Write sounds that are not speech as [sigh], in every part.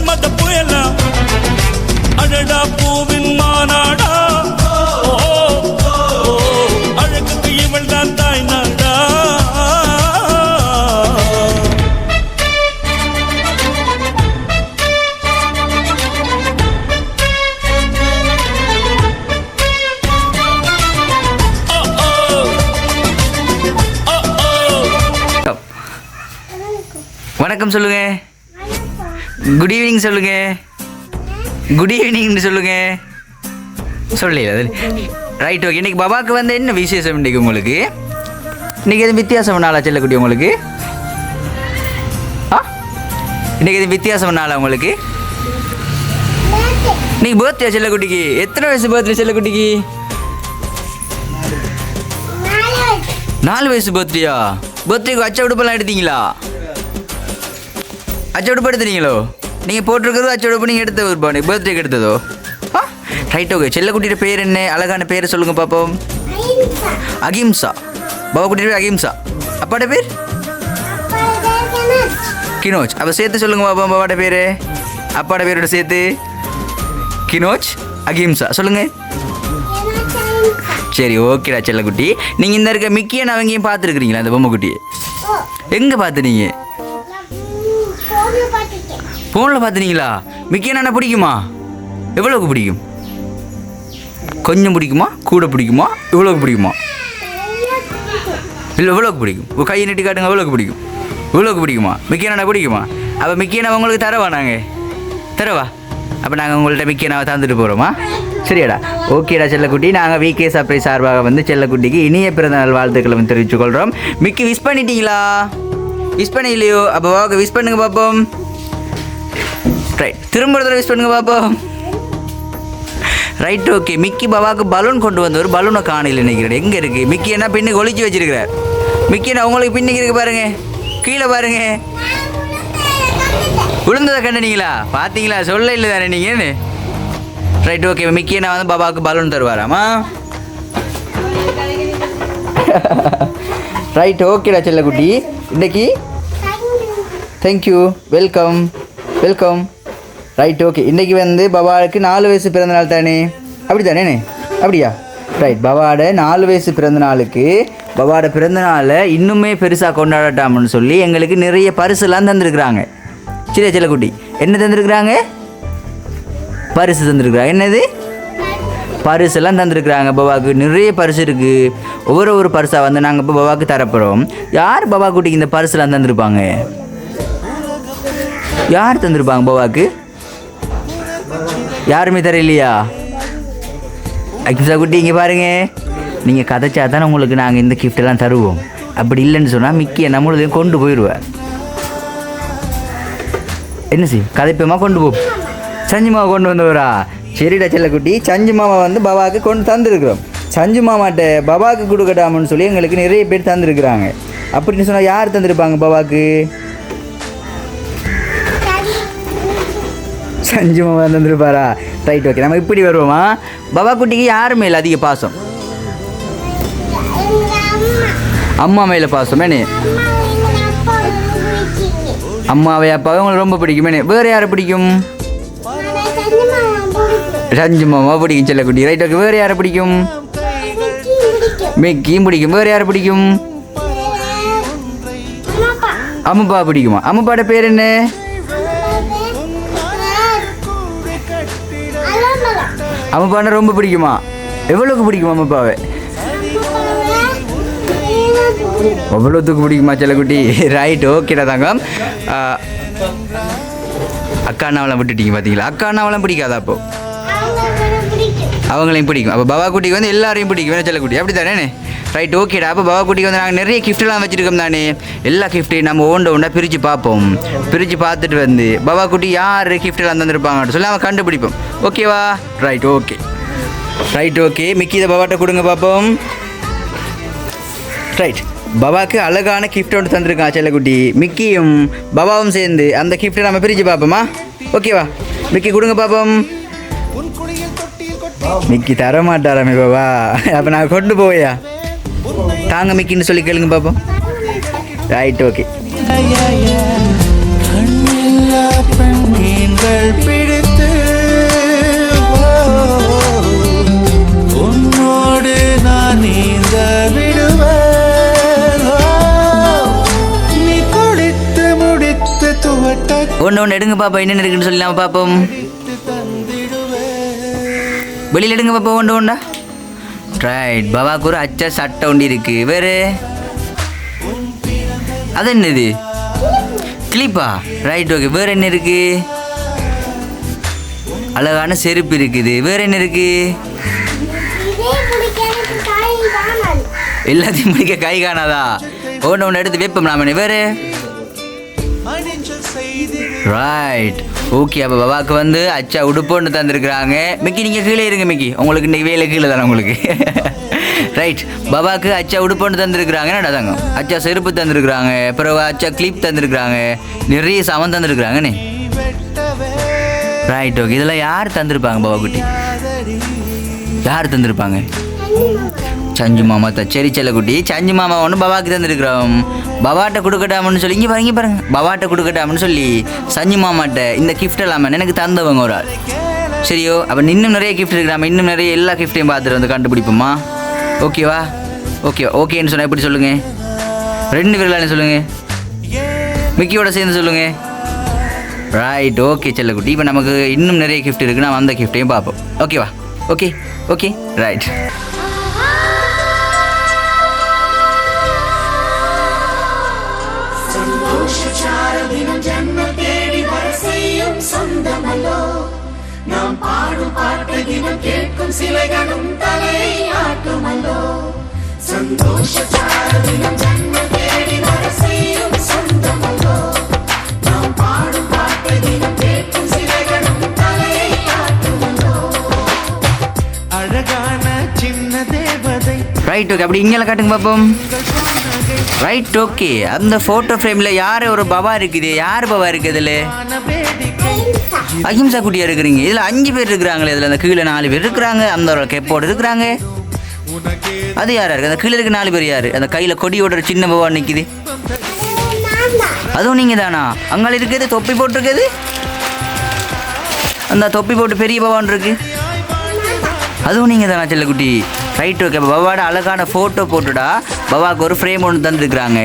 மன்மத புயலா? அழடா பூவின் மாநாடா குட் ஈவினிங் சொல்லுங்க. குட் ஈவினிங்னு சொல்லுங்க. சொல்லல ரைட் ஓகே இன்னைக்கு பாபாவுக்கு வந்து என்ன விசேஷம் இன்னைக்கு உங்களுக்கு? இன்னைக்கு எதுவும் வித்தியாசம் நாளா செல்லக்குட்டி உங்களுக்கு? ஆ? இன்னைக்கு எதுவும் வித்தியாசம் நாளா உங்களுக்கு? இன்னைக்கு பர்த்டே செல்லக்குட்டிக்கு? எத்தனை வயசு பர்த்டே செல்லக்குட்டிக்கு? நாலு வயசு பர்த்டேயா பர்த்டேக்கு அச்ச உடுப்பெல்லாம் எடுத்தீங்களா? அச்ச உடுப்பு எடுத்துனீங்களோ நீங்கள் போட்டிருக்கிறதோ அச்ச உடுப்பு நீங்கள் எடுத்த உடுப்பா பர்த்டேக்கு எடுத்ததோ? ஆ? ரைட் ஓகே செல்லக்குட்டியோட பேர் என்ன? அழகான பேர் சொல்லுங்க பாப்போம். அகிம்சா பாபா குட்டி பேர் அகிம்சா அப்பாட பேர்? கினோஜ். அப்போ சேர்த்து சொல்லுங்க பாப்போம் பாபாட பேர். அப்பாட பேரோட சேர்த்து. கினோஜ் அகிம்சா சொல்லுங்க. சரி ஓகேடா செல்லக்குட்டி. நீங்கள் இந்த இருக்க மிக்கியை நான் அவங்கேயும் பார்த்துருக்குறீங்களா அந்த பொம்மை குட்டியை எங்கே பார்த்துனீங்க? ஃபோனில் பார்த்துனீங்களா மிக்க நான் பிடிக்குமா? எவ்வளோக்கு பிடிக்கும்? கொஞ்சம் பிடிக்குமா? கூட பிடிக்குமா? இவ்வளோக்கு பிடிக்குமா? இல்லை எவ்வளோக்கு பிடிக்கும்? உங்கள் கையை நீட்டி காட்டுங்க எவ்வளோக்கு பிடிக்கும்? இவ்வளோக்கு பிடிக்குமா? மிக்கியனா பிடிக்குமா? அப்போ மிக்கியனா உங்களுக்கு தரவா நாங்கள் தரவா? அப்போ நாங்கள் உங்கள்கிட்ட மிக்கியனாவை தந்துட்டு போகிறோமா சரியாடா. ஓகேடா செல்லக்குட்டி. நாங்கள் விகே சர்ப்ரைஸ் சார்பாக வந்து செல்லக்குட்டிக்கு இனிய பிறந்தநாள் வாழ்த்துக்களை வந்து தெரிவித்துக் கொள்கிறோம் மிக்கி விஷ் பண்ணிட்டீங்களா? விஷ் பண்ண இல்லையோ அப்போ ஓகே விஷ் பண்ணுங்க பார்ப்போம். ரைட் திரும்ப ஒரு தடவை விஷ் பண்ணுங்க பார்ப்போம் ரைட் ஓகே மிக்கி பாபாவுக்கு பலூன் கொண்டு வந்தவர் பலூனை காணையில் நினைக்கிறேன். எங்கே இருக்குது மிக்கி என்ன பின்னுக்கு ஒழிச்சு வச்சிருக்கிறார் மிக்கி என்ன உங்களுக்கு பின்னுக்கு இருக்கு பாருங்க. கீழே பாருங்க. விழுந்ததை கண்டனீங்களா? பார்த்தீங்களா சொல்ல இல்லை தானே நீங்கள் ரைட் ஓகே மிக்கி நான் வந்து பாபாவுக்கு பலூன் தருவாராமா? [laughs] ரைட் ஓகேடா செல்லக்குட்டி. இன்னைக்கு? Thank you welcome welcome right okay இன்றைக்கி வந்து பவாவுக்கு நாலு வயசு பிறந்த நாள் தானே? அப்படி தானே அப்படியா? ரைட் பவாட நாலு வயசு பிறந்த நாளுக்கு பிறந்தநாளை பிறந்த நாளை இன்னுமே பெருசாக கொண்டாடட்டாம்னு சொல்லி எங்களுக்கு நிறைய பரிசுலாம் தந்திருக்கிறாங்க. சரியா குட்டி. என்ன தந்திருக்கிறாங்க? பரிசு தந்திருக்கிறாங்க. என்னது? பரிசெல்லாம் தந்திருக்கிறாங்க பவாவுக்கு. நிறைய பரிசு இருக்குது ஒவ்வொரு ஒரு பரிசாக வந்து நாங்கள் இப்போ பவாவுக்கு தரப்போகிறோம் யார் பவா குட்டிக்கு இந்த பரிசுலாம் தந்திருப்பாங்க? யார் தந்திருப்பாங்க பவாவுக்கு? யாருமே தரலையா அகிம்சா குட்டி இங்கே பாருங்கள் நீங்கள் கதைச்சா தானே உங்களுக்கு நாங்கள் இந்த கிஃப்டெல்லாம் தருவோம். அப்படி இல்லைன்னு சொன்னால் மிக்கியை நம்மளதையும் கொண்டு போயிடுவேன் என்ன செய் கதைப்பமா கொண்டு போ. சஞ்சு மாமா கொண்டு வந்தவரா? சரிடா செல்லக்குட்டி சஞ்சு மாமா வந்து பாபாவுக்கு கொண்டு தந்துருக்குறோம். சஞ்சு மாமாட்ட பாபாவுக்கு கொடுக்கட்டாமன்னு சொல்லி எங்களுக்கு நிறைய பேர் தந்துருக்குறாங்க. அப்படின்னு சொன்னால் யார் தந்திருப்பாங்க பாபாவுக்கு? சஞ்சு மாமா வந்துருப்பாரா? ரைட் ஓகே நம்ம இப்படி வருவோமா? பாபா குட்டிக்கு யார் மேலே அதிக பாசம்? அம்மா மேலே பாசம் அம்மாவை அப்பாவை உங்களுக்கு ரொம்ப பிடிக்கும் வேறு யாரை பிடிக்கும்? சஞ்சு மாமா பிடிக்கும் செல்லக்குட்டி ரைட் ஓகே வேறு யாரை பிடிக்கும்? மிக்கியும் பிடிக்கும். வேறு யாரை பிடிக்கும்? அம்மாப்பா. பிடிக்குமா? அம்மாப்பாட பேர் என்ன? அம்மப்பான ரொம்ப பிடிக்குமா? எவ்வளோக்கு பிடிக்கும் அம்மப்பாவை? அவ்வளோத்துக்கு பிடிக்குமா செல்லக்குட்டி ரைட் ஓகேடா தங்கம். அக்கா அண்ணாவெல்லாம் விட்டுட்டீங்க பார்த்தீங்களா அக்கா அண்ணாவெல்லாம் பிடிக்காதா அப்போ? அவங்களையும் பிடிக்கும். அப்போ பாபா குட்டிக்கு வந்து எல்லாரையும் பிடிக்கும். வேணும் செல்லக்குட்டி அப்படி தானே ரைட் ஓகேடா அப்போ பாபா குட்டிக்கு வந்து நாங்கள் நிறைய கிஃப்ட்லாம் வச்சுருக்கோம் தானே. எல்லா கிஃப்ட்டையும் நம்ம ஒன்று ஒன்றா பிரித்து பார்ப்போம். பிரித்து பார்த்துட்டு வந்து பாபா குட்டி யார் கிஃப்ட்லாம் தந்திருப்பாங்கன்னு சொல்லி அவன் கண்டுபிடிப்போம். ஓகேவா right okay right okay Mickey இதை பவாட்ட கொடுங்க பார்ப்போம் ரைட் பவாக்கு அழகான கிஃப்ட் ஒன்று தந்திருக்கான் செல்லக்குட்டி மிக்கியும் பவாவும் சேர்ந்து அந்த கிஃப்ட்டை நம்ம பிரித்து பார்ப்போமா? ஓகேவா மிக்கி கொடுங்க பார்ப்போம் மிக்கி தர மாட்டாராமே பாபா. அப்போ நான் கொண்டு போவையா தாங்க மிக்கின்னு சொல்லி கேளுங்க பாப்போம். ரைட் ஓகே பிடித்து உன்னோடு நான் நீந்த ஒன்று ஒன்று எடுங்க பாப்பா என்னென்ன இருக்குன்னு சொல்லலாம் பார்ப்போம் வெளியில் எடுங்க பாப்பா ஒன்று ஒன்றா ரைட் பவாக்கு ஒரு அச்ச சட்டை ஒண்டி இருக்கு வேறு அது என்னது கிளிப்பா? ரைட் ஓகே வேறு என்ன இருக்கு அழகான செருப்பு இருக்குது. வேறு என்ன இருக்கு பிடிக்க எல்லாத்தையும் முடிக்க கை காணாதா? ஒன்று ஒன்று எடுத்து வைப்போம் நாம வேறு? ரைட் ஓகே அப்போ பாபாக்கு வந்து அச்சா உடுப்பு ஒன்று தந்திருக்கிறாங்க. மிக்கி நீங்கள் கீழே இருங்க மிக்கி. உங்களுக்கு இன்றைக்கி வேலை கீழே தானே உங்களுக்கு. [laughs] ரைட் பாபாக்கு அச்சா உடுப்பு ஒன்று தந்திருக்கிறாங்க. என்னடா தாங்க அச்சா செருப்பு தந்திருக்கிறாங்க. பிறகு அச்சா கிளிப் தந்திருக்கிறாங்க. நிறைய சாமான் தந்திருக்கிறாங்கண்ணே ரைட் ஓகே இதெல்லாம் யார் தந்திருப்பாங்க பாபா குட்டி யார் தந்திருப்பாங்க? சஞ்சு மாமா தான் சரி செல்லக்குட்டி. சஞ்சு மாமா ஒன்று பவாக்கு தந்திருக்கிறோம். பவாட்ட கொடுக்கட்டாமன்னு சொல்லி இங்கே பாருங்க பாருங்க. பவாட்ட கொடுக்கட்டாமன்னு சொல்லி சஞ்சு மாமாட்ட இந்த கிஃப்ட் எல்லாமே எனக்கு தந்தவங்க ஒரு ஆள். சரியோ? அப்போ இன்னும் நிறைய கிஃப்ட் இருக்கிறாம இன்னும் நிறைய எல்லா கிஃப்ட்டையும் பார்த்துட்டு வந்து கண்டுபிடிப்போமா? ஓகேவா ஓகே ஓகேன்னு சொன்னால் எப்படி சொல்லுங்கள் ரெண்டு விரலான்னு சொல்லுங்கள் மிக்கியோட சேர்ந்து சொல்லுங்கள் ரைட் ஓகே செல்லக்குட்டி. இப்போ நமக்கு இன்னும் நிறைய கிஃப்ட் இருக்குது நான் அந்த கிஃப்ட்டையும் பார்ப்போம். ஓகேவா ஓகே ஓகே ரைட் தினம் கேட்கும் சிலைகளும் தலை ஆட்டுமல்லோ. சந்தோஷச்சாரதினம் ஜன்ம தேடி வர செய்யும் சொந்தமல்லோ. நாம் பாடும் பாட்டு தினம் கேட்கும் சிலைகளும் தலை ஆட்டுமல்லோ. அழகான சின்ன தேவதை. ரைட் ஓகே அப்படி இங்கே காட்டுங்க பார்ப்போம் ரைட் ஓகே அந்த ஃபோட்டோ ஃப்ரேமில் யார் ஒரு பவா இருக்குது? யார் பவா இருக்குது அகிம்சா ஆன அஹிம்சா இருக்கிறீங்க. இதுல அஞ்சு பேர் இருக்கிறாங்களே இதில் அந்த கீழே நாலு பேர் இருக்கிறாங்க அந்த ஒரு கெப்போடு இருக்கிறாங்க. அது யாரா இருக்கு அந்த கீழே இருக்க நாலு பேர் யாரு? அந்த கையில் கொடியோட ஒரு சின்ன பவா நிக்குது. அதுவும் நீங்கள் தானா? அங்கால இருக்குது தொப்பி போட்டிருக்குது அந்த தொப்பி போட்டு பெரிய பவான் இருக்கு. அதுவும் நீங்கள் தானா செல்லக்குட்டி? ரைட் ஓகே பவாட அழகான ஃபோட்டோ போட்டுடா. பவாவுக்கு ஒரு ஃப்ரேம் ஒன்று தந்துருக்குறாங்க.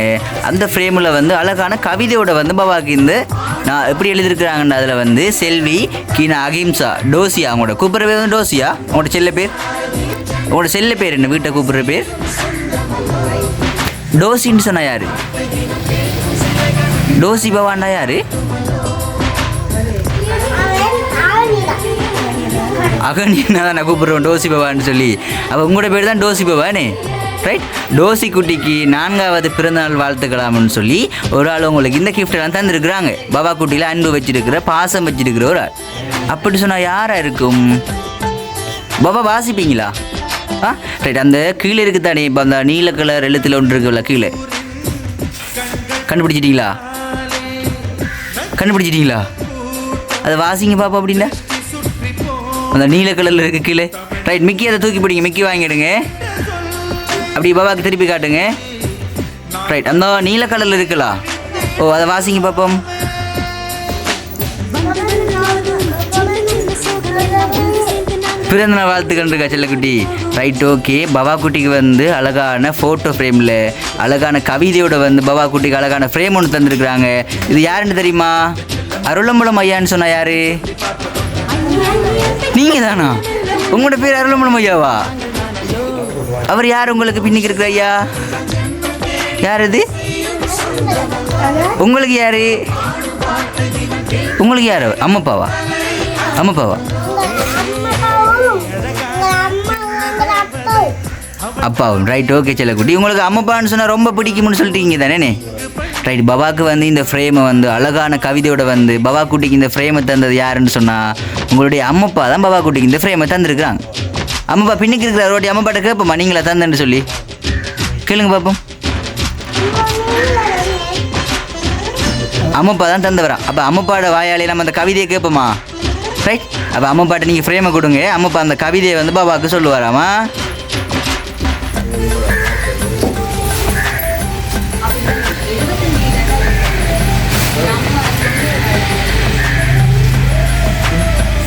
அந்த ஃப்ரேமில் வந்து அழகான கவிதையோட வந்து பவாக்கு இந்த நான் எப்படி எழுதியிருக்கிறாங்கன்னு அதில் வந்து செல்வி கீனா அகிம்சா டோசியா அவங்களோட கூப்பிட்ற பேர் வந்து டோசியா. அவங்களோட செல்ல பேர்? உங்களோட செல்ல பேர் என்ன? வீட்டை கூப்பிட்ற பேர்? டோசின்னு சொன்னா யார்? டோசி பவான்னா யாரு? அகனியனா தான் நான் கூப்பிடுறோம் டோசி பவான்னு சொல்லி. அப்போ உங்களோட பேர் தான் டோசி பவானே? ரைட் டோசி குட்டிக்கு நான்காவது பிறந்தநாள் வாழ்த்துக்கலாம்னு சொல்லி ஒரு ஆள் உங்களுக்கு இந்த கிஃப்டெல்லாம் தந்துருக்குறாங்க. பாபா குட்டியில் அன்பு வச்சிருக்கிற பாசம் வச்சிருக்கிற ஒரு ஆள். அப்படி சொன்னால் யாராக இருக்கும்? பாபா வாசிப்பீங்களா? ஆ? ரைட் அந்த கீழே இருக்குதானே? இப்போ அந்த நீல கலர் எழுத்துல ஒன்று இருக்குல்ல கீழே. கண்டுபிடிச்சிட்டீங்களா? கண்டுபிடிச்சிட்டீங்களா? அதை வாசிங்க பாப்பா அப்படின்னா. அந்த நீல கலரில் இருக்கு கீழே. ரைட் மிக்கி அதை தூக்கி பிடிங்க. மிக்கி வாங்கிடுங்க. அப்படி பாபாவுக்கு திருப்பி காட்டுங்க. ரைட் அந்த நீல கலரில் இருக்குல்ல? ஓ அதை வாசிங்க பார்ப்போம் பிறந்த நாள் வாழ்த்துக்கள் இருக்கா செல்லக்குட்டி? ரைட் ஓகே பவா குட்டிக்கு வந்து அழகான ஃபோட்டோ ஃப்ரேமில் அழகான கவிதையோட வந்து பவா குட்டிக்கு அழகான ஃப்ரேம் ஒன்று தந்திருக்கிறாங்க. இது யாருன்னு தெரியுமா? அருளம்பலம் ஐயான்னு சொன்னால் யார்? நீங்க தானா உங்களோட பேர் அருளம்பலம் ஐயாவா? அவர் யார் உங்களுக்கு பின்னிக்கு இருக்கிற ஐயா? யார் இது? உங்களுக்கு யாரு? உங்களுக்கு யார்? அம்மாப்பாவா? அம்மப்பாவா? அம்மப்பாவா அப்பாவும். ரைட் ஓகே செல்லக்குட்டி. உங்களுக்கு அம்மப்பான்னு சொன்னால் ரொம்ப பிடிக்கும்னு சொல்லிட்டீங்க தானே ரைட் பவாக்கு வந்து இந்த ஃப்ரேமை வந்து அழகான கவிதையோட வந்து பவா குட்டிக்கு இந்த ஃப்ரேமை தந்தது யாருன்னு சொன்னால் உங்களுடைய அம்மப்பா தான் பவா குட்டிக்கு இந்த ஃப்ரேமை தந்திருக்கிறாங்க. அம்மாப்பா பின்னுக்கு இருக்கிற ரோட்டி அம்மப்பாட்ட கேட்போம்மா நீங்களா தந்தேன்னு சொல்லி. கேளுங்க பார்ப்போம் அம்மாப்பா தான் தந்து வரான் அப்போ அம்மப்பாட வாயாலே நம்ம அந்த கவிதையை கேட்போமா ரைட் அப்போ அம்மப்பாட்ட நீங்கள் ஃப்ரேமை கொடுங்க. அம்மாப்பா அந்த கவிதையை வந்து பாபாவுக்கு சொல்லுவாராமா?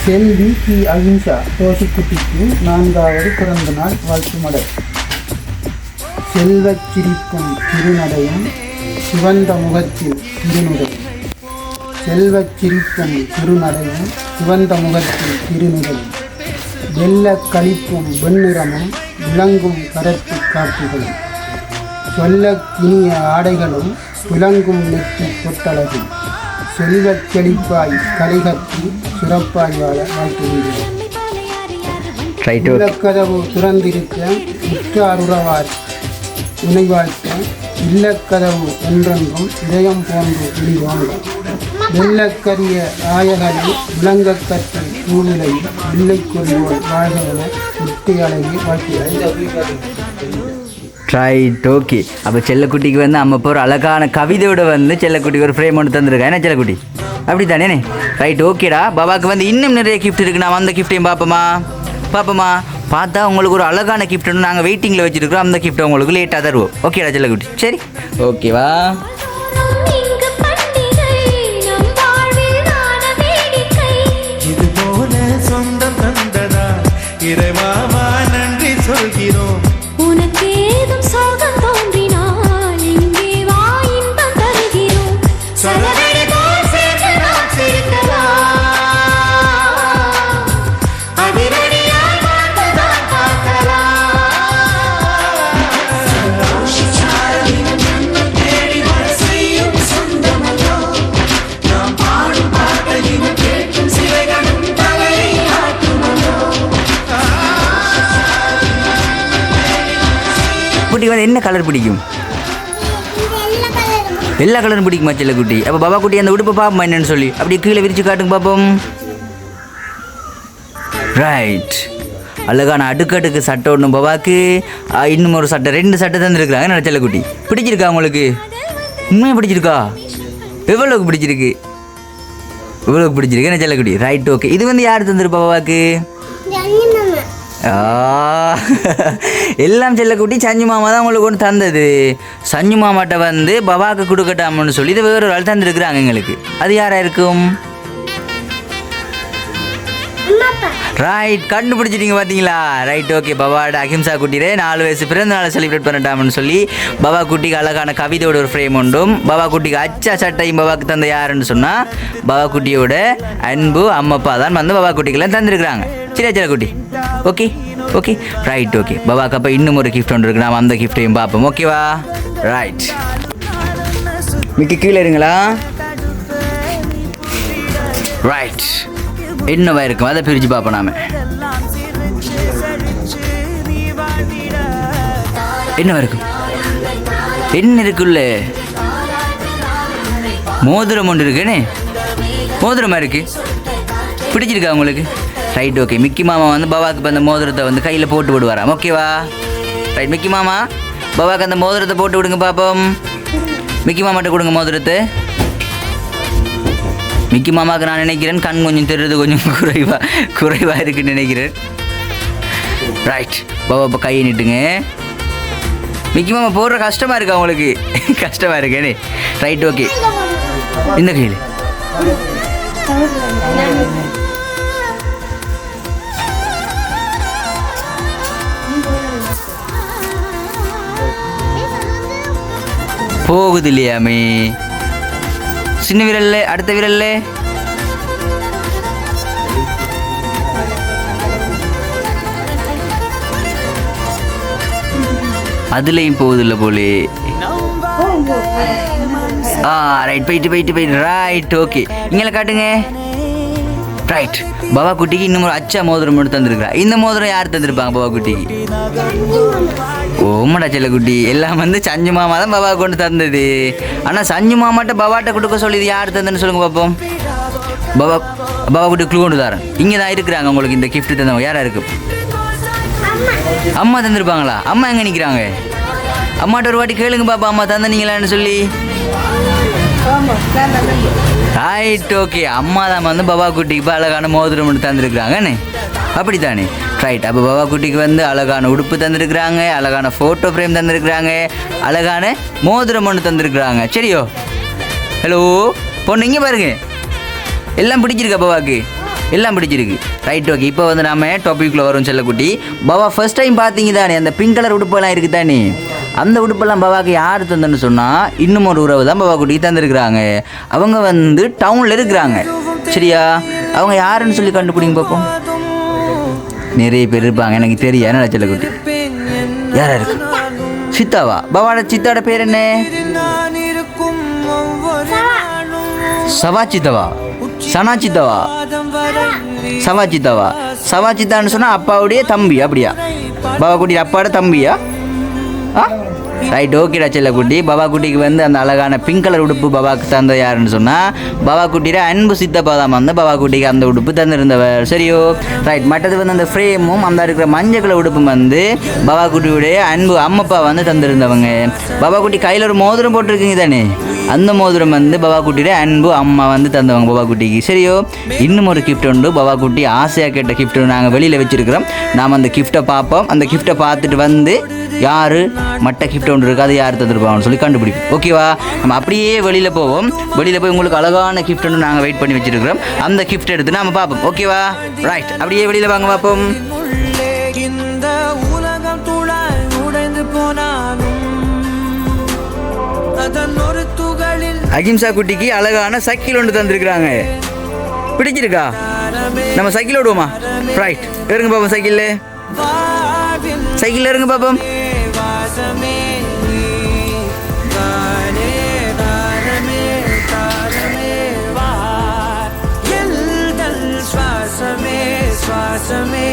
செல்வி கி. அகிம்சா தோஷிக்குட்டிக்கு நான்காவது பிறந்த நாள் வாழ்த்து மடல் செல்வச் சிரிக்கும் திருநடையும் சிவந்த முகத்தில் திருநுடை செல்வச் சிரிக்கும் திருநடையும் சிவந்த முகத்தில் திருநுடை வெள்ளக் களிப்பும் வெண்ணிறமும் விளங்கும் கரத்து காட்சிகளும் சொல்ல கிணிய ஆடைகளும் விளங்கும் நெற்றி பொட்டழகும் செல்வச் செழிப்பாய் கலிகத்தி சிறப்பாய் வாழ வாழ்த்துகின்றேன் ரைட் இல்லக்கதவு திறந்திருக்க உற்றார் உறவார் உனை வாழ்த்த இல்லக்கதவு என்றென்றும் இதயம் போன்று விழிவாங்க வெள்ளக்கரிய ஆயகனை விளங்கக் கற்று சூழ்நிலை இல்லை கொள்வோர் வாழ்கவன முட்டி அழகி வாழ்த்துகிறேன். ட்ரை ஓகே அப்போ செல்லக்குட்டிக்கு வந்து அம்மா இப்போ ஒரு அழகான கவிதையோட வந்து செல்லக்குட்டிக்கு ஒரு ஃப்ரேம் ஒன்று தந்திருக்கேன் என்ன செல்லக்குட்டி? அப்படி தானே ரைட் ஓகேடா பாபாவுக்கு வந்து இன்னும் நிறைய கிஃப்ட் இருக்கு. நான் அந்த கிஃப்ட்டையும் பார்ப்போமா பார்ப்போமா பார்த்தா உங்களுக்கு ஒரு அழகான கிஃப்ட் ஒன்று நாங்கள் வெயிட்டிங்கில் வச்சுருக்கோம் அந்த கிஃப்ட்டை உங்களுக்கு லேட்டாக தருவோம். ஓகேடா செல்லக்குட்டி? சரி. ஓகேவா இங்கு குட்டி என்ன கலர் பிடிக்கும்? எல்லா கலரும் பிடிக்குமா செல்லக்குட்டி? அப்போ பாபா குட்டி அந்த உடுப்பை பார்ப்போமா என்னன்னு சொல்லி? அப்படியே கீழே விரிச்சு காட்டுங்க பார்ப்போம் ரைட் அழகான அடுக்கடுக்கு சட்டை ஒன்று பாபாக்கு. ஆ, இன்னும் ஒரு சட்டை ரெண்டு சட்டை தந்துருக்குறாங்க என்ன செல்லக்குட்டி? பிடிச்சிருக்கா உங்களுக்கு? உண்மையாக பிடிச்சிருக்கா? எவ்வளோக்கு பிடிச்சிருக்கு? எவ்வளோக்கு பிடிச்சிருக்கு? என்ன செல்லக்குட்டி? ரைட் ஓகே இது வந்து யார் தந்துருப்பா பாபாக்கு? எல்லாம் செல்லக்குட்டி சஞ்சு மாமா தான் உங்களுக்கு ஒன்று தந்தது. சஞ்சு மாமாட்ட வந்து பபாக்கு கொடுக்கட்டாமன்னு சொல்லி இதை வேற ஒரு ஆள் தந்துருக்குறாங்க எங்களுக்கு. அது யாராக இருக்கும் ரைட் கண்டுபிடிச்சிட்டீங்க பார்த்தீங்களா ரைட் ஓகே பபாவோட அஹிம்சா குட்டிரே நாலு வயசு பிறந்த நாளை செலிப்ரேட் பண்ணட்டாம்னு சொல்லி பபா குட்டிக்கு அழகான கவிதையோட ஒரு ஃப்ரேம் உண்டும். பபா குட்டிக்கு அச்சா சட்டையும் பபாக்கு தந்த யாருன்னு சொன்னால் பபா குட்டியோட அன்பு அம்மப்பா தான் வந்து பபா குட்டிக்கெல்லாம் தந்துருக்குறாங்க. சரியா சில குட்டி? ஓகே ஓகே ரைட் ஓகே பபாக்கு அப்போ இன்னும் ஒரு கிஃப்ட் ஒன்று இருக்கு. நாம் அந்த கிஃப்ட்டையும் பார்ப்போம். ஓகேவா ரைட் மிக்கி கீழே இருங்களா? ரைட் என்னவா இருக்கும் அதை பிரித்து பார்ப்போம் நாம. என்னவா இருக்கும் என்ன இருக்குல்ல மோதிரம் ஒன்று இருக்குன்னு மோதிரமா இருக்கு. பிடிச்சிருக்கா உங்களுக்கு? ரைட் ஓகே மிக்கி மாமா வந்து பவாக்கு இப்போ அந்த மோதிரத்தை வந்து கையில் போட்டு விடுவாராம். ஓகேவா ரைட் மிக்கி மாமா? பவாக்கு அந்த மோதிரத்தை போட்டு விடுங்க பாப்போம் மிக்கி மாமாட்ட கொடுங்க மோதிரத்தை. மிக்கி மாமாவுக்கு நான் நினைக்கிறேன். கண் கொஞ்சம் தெரியுது கொஞ்சம் குறைவா குறைவாக இருக்குன்னு நினைக்கிறேன். ரைட் பாபா இப்போ கையை நிட்டுங்க. மிக்கி மாமா போடுற கஷ்டமாக இருக்கா உங்களுக்கு? கஷ்டமாக இருக்கேனே ரைட் ஓகே இந்த கையில். போகுது இல்லையாமே? சின்ன விரல்ல அடுத்த விரல்ல? அதுலேயும் போகுதுல்ல போலே. ஆ ரைட் போயிட்டு போயிட்டு போயிட்டு. ரைட் ஓகே இங்கே காட்டுங்க. ரைட் பவா குட்டிக்கு இன்னும் ஒரு அச்சா மோதிரம் மட்டும் தந்திருக்கிறா. இந்த மோதிரம் யார் தந்திருப்பாங்க பாபா குட்டிக்கு? ஓமடா செல்லக்குட்டி எல்லாம் வந்து சஞ்சு மாமா தான் பவா கொண்டு தந்தது. ஆனால் சஞ்சு மாமாட்ட பாபாட்ட கொடுக்க சொல்லிது யார் தந்ததுன்னு சொல்லுங்க பார்ப்போம் பாபா பவா குட்டி க்ளூ கொண்டு தரேன். இங்கே தான் இருக்கிறாங்க உங்களுக்கு இந்த கிஃப்ட் தந்தவங்க. யாராக இருக்கும் அம்மா. தந்திருப்பாங்களா? அம்மா எங்கே நிற்கிறாங்க அம்மாட்ட ஒரு வாட்டி கேளுங்க பாப்பா அம்மா தந்தனீங்களான்னு சொல்லி. ரைட் ஓகே அம்மா தான் வந்து பாபா குட்டிக்கு இப்போ அழகான மோதிரம் ஒன்று தந்திருக்கிறாங்கண்ணே அப்படித்தானே? ரைட் அப்போ பாபா குட்டிக்கு வந்து அழகான உடுப்பு தந்திருக்கிறாங்க அழகான ஃபோட்டோ ஃப்ரேம் தந்திருக்கிறாங்க அழகான மோதிரம் ஒன்று தந்திருக்கிறாங்க. சரியோ? ஹலோ பொண்ணு இங்கே பாருங்க. எல்லாம் பிடிச்சிருக்கா பாபாக்கு எல்லாம் பிடிச்சிருக்கு. ரைட் ஓகே இப்போ வந்து நாம டாபிக்ல வரும் செல்லக்குட்டி. பவா ஃபர்ஸ்ட் டைம் பார்த்தீங்க தானே? அந்த பிங்க் கலர் உடுப்பெல்லாம் இருக்கு தானே? அந்த உடுப்பெல்லாம் பவாக்கு யார் தந்தன்னு சொன்னால் இன்னும் ஒரு உறவு தான் பவா குட்டிக்கு தந்திருக்கிறாங்க. அவங்க வந்து டவுனில் இருக்கிறாங்க. சரியா? அவங்க யாருன்னு சொல்லி கண்டுபிடிங்க பார்ப்போம். நிறைய பேர் இருப்பாங்க. எனக்கு தெரியும். என்ன செல்லக்குட்டி? யாரா இருக்கு? சித்தாவா? பவாட சித்தாவோட பேர் என்ன? சவா சித்தவா? சனா சித்தவா சவா சித்தவா சவா சித்தான்னு அப்பாவுடைய தம்பி அப்படியா? பாபா குட்டி அப்பாவோட தம்பியா? ஆ? ரைட் ஓகேடா செல்லக்குட்டி பாபா குட்டிக்கு வந்து அந்த அழகான பிங்க் கலர் உடுப்பு பாபாக்கு தந்த யாருன்னு சொன்னால் பாபா குட்டியோட அன்பு சித்தப்பா தான் வந்து பாபா குட்டிக்கு அந்த உடுப்பு தந்திருந்தவர். சரியோ? ரைட் மற்றது வந்து அந்த ஃப்ரேமும் அந்த இருக்கிற மஞ்சள் கலர் உடுப்பும் வந்து பாபா குட்டியுடைய அன்பு அம்மப்பா வந்து தந்திருந்தவங்க. பாபா குட்டி கையில் ஒரு மோதிரம் போட்டிருக்கீங்க தானே? அந்த மோதிரம் வந்து பாபா குட்டியோட அன்பு அம்மா வந்து தந்தவங்க பாபா குட்டிக்கு. சரியோ? இன்னும் ஒரு கிஃப்ட் உண்டு. பாபா குட்டி ஆசையாக கேட்ட கிஃப்ட் நாங்கள் வெளியில் வச்சிருக்கிறோம். நாம் அந்த கிஃப்ட்டை பார்ப்போம். அந்த கிஃப்ட்டை பார்த்துட்டு வந்து யார்? மட்டை கிஃப்ட் ஒன்று இருக்காது யார் தந்துருப்பாங்கன்னு சொல்லி கண்டுபிடிப்போம் ஓகேவா நம்ம அப்படியே வெளியில் போவோம். வெளியில் போய் உங்களுக்கு அழகான கிஃப்ட் ஒன்று நாங்கள் வெயிட் பண்ணி வச்சிருக்கிறோம். அந்த கிஃப்ட் எடுத்து நம்ம பார்ப்போம். ஓகேவா ரைட் அப்படியே வெளியில் வாங்க பார்ப்போம். அகிம்சா குட்டிக்கு அழகான சைக்கிள் ஒன்று தந்திருக்கிறாங்க. பிடிச்சிருக்கா? நம்ம சைக்கிள் ஓடுவோமா? ரைட் இருங்க பாப்போம் சைக்கிள் சைக்கிள் சைக்கிளில் இருங்க பாப்போம். வாசமே நீ தானே தாரமே தாரமே வா. எல்தல் சுவாசமே சுவாசமே.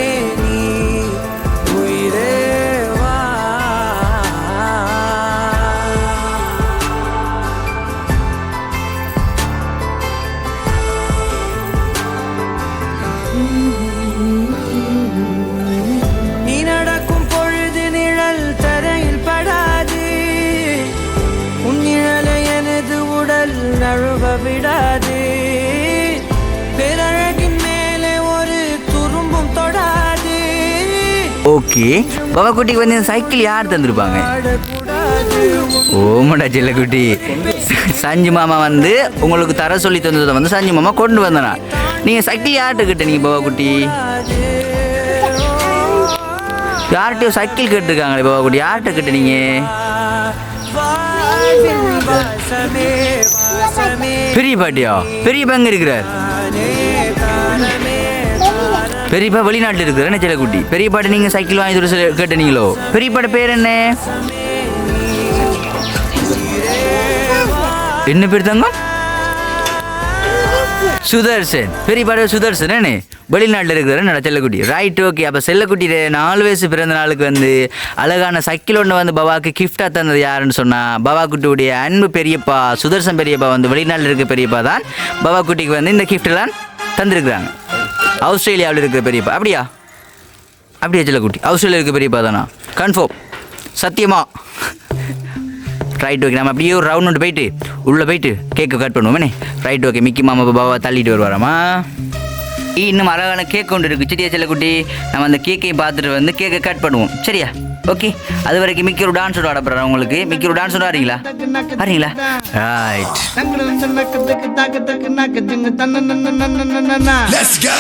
ஓகே பாபா குட்டிக்கு வந்து இந்த சைக்கிள் யார் தந்திருப்பாங்க? ஓமடா செல்லக்குட்டி. சஞ்சு மாமா வந்து உங்களுக்கு தர சொல்லி தந்ததை வந்து சஞ்சு மாமா கொண்டு வந்தனா. நீங்கள் சைக்கிள் யார்கிட்ட கிட்ட பாபா குட்டி யார்கிட்டயோ சைக்கிள் கேட்டிருக்காங்களே பாபா குட்டி யார்கிட்ட கிட்ட நீங்கள் பெரிய பாட்டியா? பெரிய பங்கு இருக்கிறார்? பெரியப்பா வெளிநாட்டில் இருக்கிற என்ன செல்லக்குட்டி பெரிய நீங்கள் சைக்கிள் வாங்கி தர சொல்லி கேட்டனீங்களோ பேர் என்ன? என்ன பேர் தங்கம்? சுதர்சன். பெரியப்பாட சுதர்சன். என்ன? வெளிநாட்டில் இருக்கிற நட செல்லக்குட்டி ரைட் ஓகே அப்போ செல்லக்குட்டி நாலு வயசு பிறந்த நாளுக்கு வந்து அழகான சைக்கிள் ஒன்று வந்து பவாக்கு கிஃப்டாக தந்தது யாருன்னு சொன்னால் பவா குட்டியுடைய அன்பு பெரியப்பா சுதர்சன் பெரியப்பா வந்து வெளிநாட்டில் இருக்க பெரியப்பா தான் பவா குட்டிக்கு வந்து இந்த கிஃப்ட்லாம் தந்திருக்கிறாங்க. ஆஸ்திரேலியாவில் இருக்கிற பெரியப்பா. அப்படியா? அப்படியா செல்லக்குட்டி ஆஸ்திரேலியா இருக்க பெரியப்பா தானா? கன்ஃபார்ம் சத்தியமா? ரைட் ஓகே நம்ம அப்படியே ஒரு ரவுண்ட் போயிட்டு உள்ளே போயிட்டு கேக்கை கட் பண்ணுவோமே. ரைட் ஓகே மிக்கி மாமா பாபா தள்ளிட்டு வருவாராமா? இன்னும் அழகான கேக் ஒன்று இருக்கு. சரியா செல்லக்குட்டி நம்ம அந்த கேக்கையும் பார்த்துட்டு வந்து கேக்கை கட் பண்ணுவோம். சரியா? ஓகே அது வரைக்கும் மிக்கி ஒரு டான்ஸ் ஆட போகிறேன் உங்களுக்கு? மிக்கி ஒரு டான்ஸ் ஆடுறீங்களா? ஆடுறீங்களா? Right Let's go!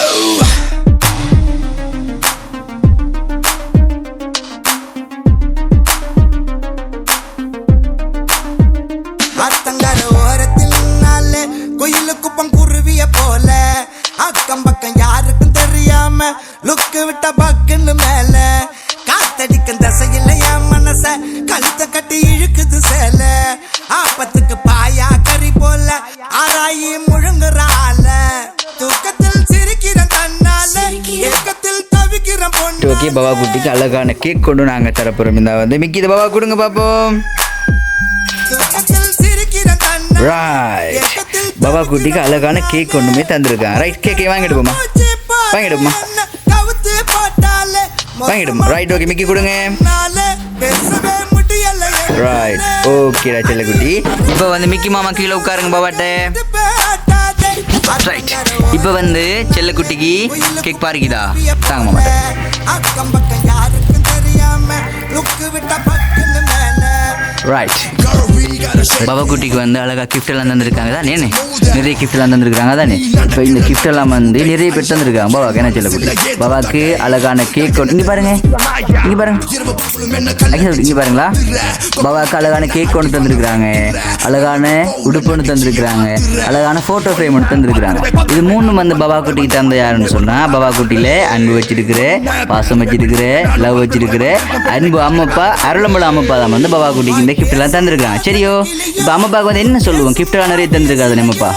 அக்கம் பக்கம் யாருக்கும் தெரியாம லுக்கு விட்ட பக்குன்னு மேல. மனச கழுத்த கட்டி இழுக்குது சேல. ஆப்பத்துக்கு பாயா கறி போல ஆராயி முழுங்குறால. தூக்கத்தில் சிரிக்கிறேன் தன்னால ஏக்கத்தில் தவிக்கிறேன் பொண்ணு ஓகே பாபா குட்டிக்கு அழகான கேக் கொண்டு நாங்கள் தரப்போகிறோம் இந்த வந்து மிக்கி இதை பாபா கொடுங்க ரைட் பாபா குட்டிக்கு அழகான கேக் ஒன்றுமே தந்திருக்காங்க. ரைட் கேக்கை வாங்கிட்டு போமா வாங்கிட்டு போமா வாங்கிடும் ரைட் ஓகே மிக்கி கொடுங்க. ரைட் ஓகே ரைட் ஓகேடா செல்லக்குட்டி இப்போ வந்து மிக்கி மாமா கீழே உட்காருங்க பாபாட்ட ரைட் இப்போ வந்து செல்லக்குட்டிக்கு கேக் பாருக்குதா தாங்க மாமாட்ட ரைட் பாபா குட்டிக்கு வந்து அழகா gift எல்லாம் தந்திருக்காங்க தானே? நிறைய எல்லாம் தந்திருக்காங்க தானே? இப்போ இந்த எல்லாம் வந்து நிறைய பேர் தந்திருக்காங்க. பாபாக்கு என்ன சொல்ல குட்டி பாபாக்கு அழகான கேக் இங்க பாருங்க. இங்க பாருங்க. இங்க பாருங்களா. பாபாக்கு அழகான கேக் ஒன்று தந்திருக்கிறாங்க. அழகான உடுப்பு ஒன்று தந்திருக்கிறாங்க. அழகான போட்டோ ஃப்ரேம் ஒன்று தந்திருக்கிறாங்க. இது மூணு வந்து பாபா குட்டிக்கு தந்த யாருன்னு சொன்னா பாபா குட்டியில அன்பு வச்சிருக்கிற பாசம் வச்சிருக்கிற லவ் வச்சிருக்கிற அன்பு அம்மப்பா அருளம்பல அம்மப்பா தான் வந்து பாபா குட்டிக்கு இந்த gift எல்லாம் தந்திருக்காங்க. சரியோ இப்போ அம்மப்பாக்கு வந்து என்ன சொல்லுவோம்? gift நிறைய தந்திருக்காது நம்மப்பா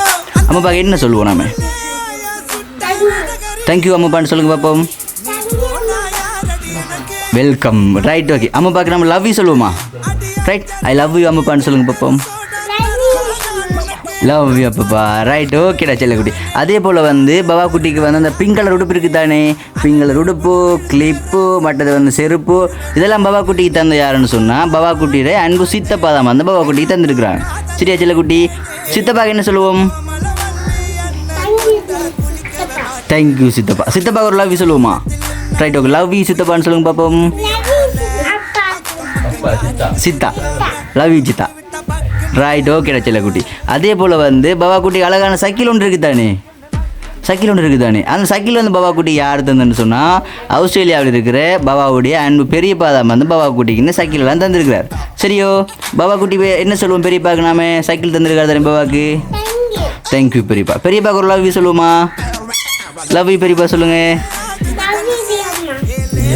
அம்மப்பாக்கு என்ன சொல்லுவோம் நாம? தேங்க்யூ அம்மப்பான்னு சொல்லுங்க பாப்போம். வெல்கம் ரைட் ஓகே அம்மாப்பாக்கு நம்ம லவ் யூ சொல்லுவோமா? ரைட் ஐ லவ் யூ அம்மப்பான்னு சொல்லுங்க பாப்போம். லவ் யூ அப்பப்பா ரைட் ஓகேடா செல்லக்குட்டி. அதே போல் வந்து பவா குட்டிக்கு வந்து அந்த பிங்க் கலர் உடுப்பு இருக்குது தானே பிங்க் கலர் உடுப்பு கிளிப்பு மற்றது வந்து செருப்பு. இதெல்லாம் பவா குட்டிக்கு தந்த யாருன்னு சொன்னால் பவா குட்டியோட அன்பு சித்தப்பா தான் வந்து பவா குட்டிக்கு தந்துருக்குறாங்க. சரியா செல்லக்குட்டி? சித்தப்பாக்கு என்ன சொல்லுவோம்? தேங்க்யூ சித்தப்பா. சித்தப்பா ஒரு லவ் யூ சொல்லுவோமா? ரைட் ஓகே லவ் யூ சித்தப்பான்னு சொல்லுங்க பாப்போம். சித்தா. லவ் யூ சித்தா. ரைட் ஓகேடா செல்லக்குட்டி. அதே போல் வந்து பவா குட்டி அழகான சைக்கிள் ஒன்று இருக்குது தானே சைக்கிள் ஒன்று இருக்குது தானே அந்த சைக்கிள் வந்து பவா குட்டி யார் தந்துன்னு சொன்னால் ஆஸ்திரேலியாவில் இருக்கிற பவாவுடைய அன்பு பெரியப்பா தான் வந்து பவா குட்டிக்குன்னு சைக்கிள் எல்லாம் தந்திருக்கிறார். சரியோ? பவா குட்டி என்ன சொல்லுவோம் பெரியப்பாக்கு நாம? சைக்கிள் தந்திருக்காரு தானே பவாக்கு? தேங்க்யூ பெரியப்பா. பெரியப்பாக்கு ஒரு லவ் யூ சொல்லுவோமா? லவ் யூ பெரியப்பா சொல்லுங்கள்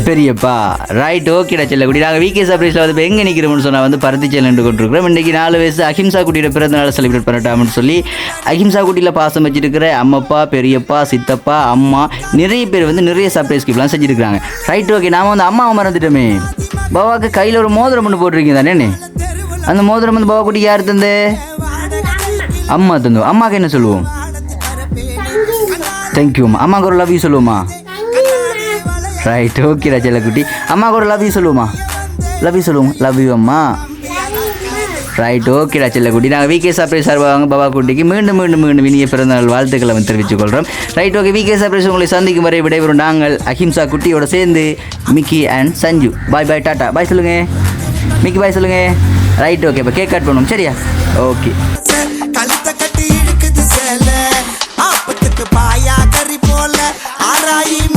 பெரியப்பா. ரைட் ஓகேடா செல்லக்குடி நாங்கள் விகே சர்ப்ரைஸில் வந்து இப்போ எங்கே நிற்கிறோம்னு சொன்னால் வந்து பருத்தி நின்று கொண்டிருக்கிறோம். இன்றைக்கி நாலு வயசு அஹிம்சா குட்டியோட பிறந்த நாளை செலிப்ரேட் பண்ணட்டாம்னு சொல்லி அஹிம்சா குட்டியில் பாசம் வச்சிருக்கிற அம்மப்பா பெரியப்பா சித்தப்பா அம்மா நிறைய பேர் வந்து நிறைய சர்ப்ரைஸ் கிஃப்ட்லாம் செஞ்சுருக்காங்க ரைட் ஓகே நாம வந்து அம்மாவை மறந்துட்டோமே. பாபாவுக்கு கையில் ஒரு மோதிரம் ஒன்று போட்டிருக்கீங்க தானே அந்த மோதிரம் வந்து பாபா குட்டி யார் தந்து? அம்மா தந்து. அம்மாவுக்கு என்ன சொல்லுவோம்? தேங்க்யூ அம்மா. அம்மாவுக்கு ஒரு லவ் யூ சொல்லுவோமா? ரைட் ஓகேடா செல்லக்குட்டி அம்மா கூட லவ் யூ சொல்லுவோமா லவ் யூ சொல்லுவோம் லவ் யூ அம்மா ரைட் ஓகேடா செல்லக்குட்டி நாங்கள் விகே சர்ப்ரைஸ் சார்பாக பாபா குட்டிக்கு மீண்டும் மீண்டும் மீண்டும் இனிய பிறந்தநாள் வாழ்த்துக்களை வந்து தெரிவித்துக் கொள்கிறோம். ரைட் ஓகே விகே சர்ப்ரைஸ் உங்களை சந்திக்கும் வரை விடைபெறும் நாங்கள் அஹிம்சா குட்டியோட சேர்ந்து Mickey and Sanju bye bye tata bye சொல்லுங்கள் மிக்கி பாய் சொல்லுங்கள் ரைட் ஓகே இப்போ கேக் கட் பண்ணுவோம். சரியா? ஓகே பாயா கறி போல ஆராயும்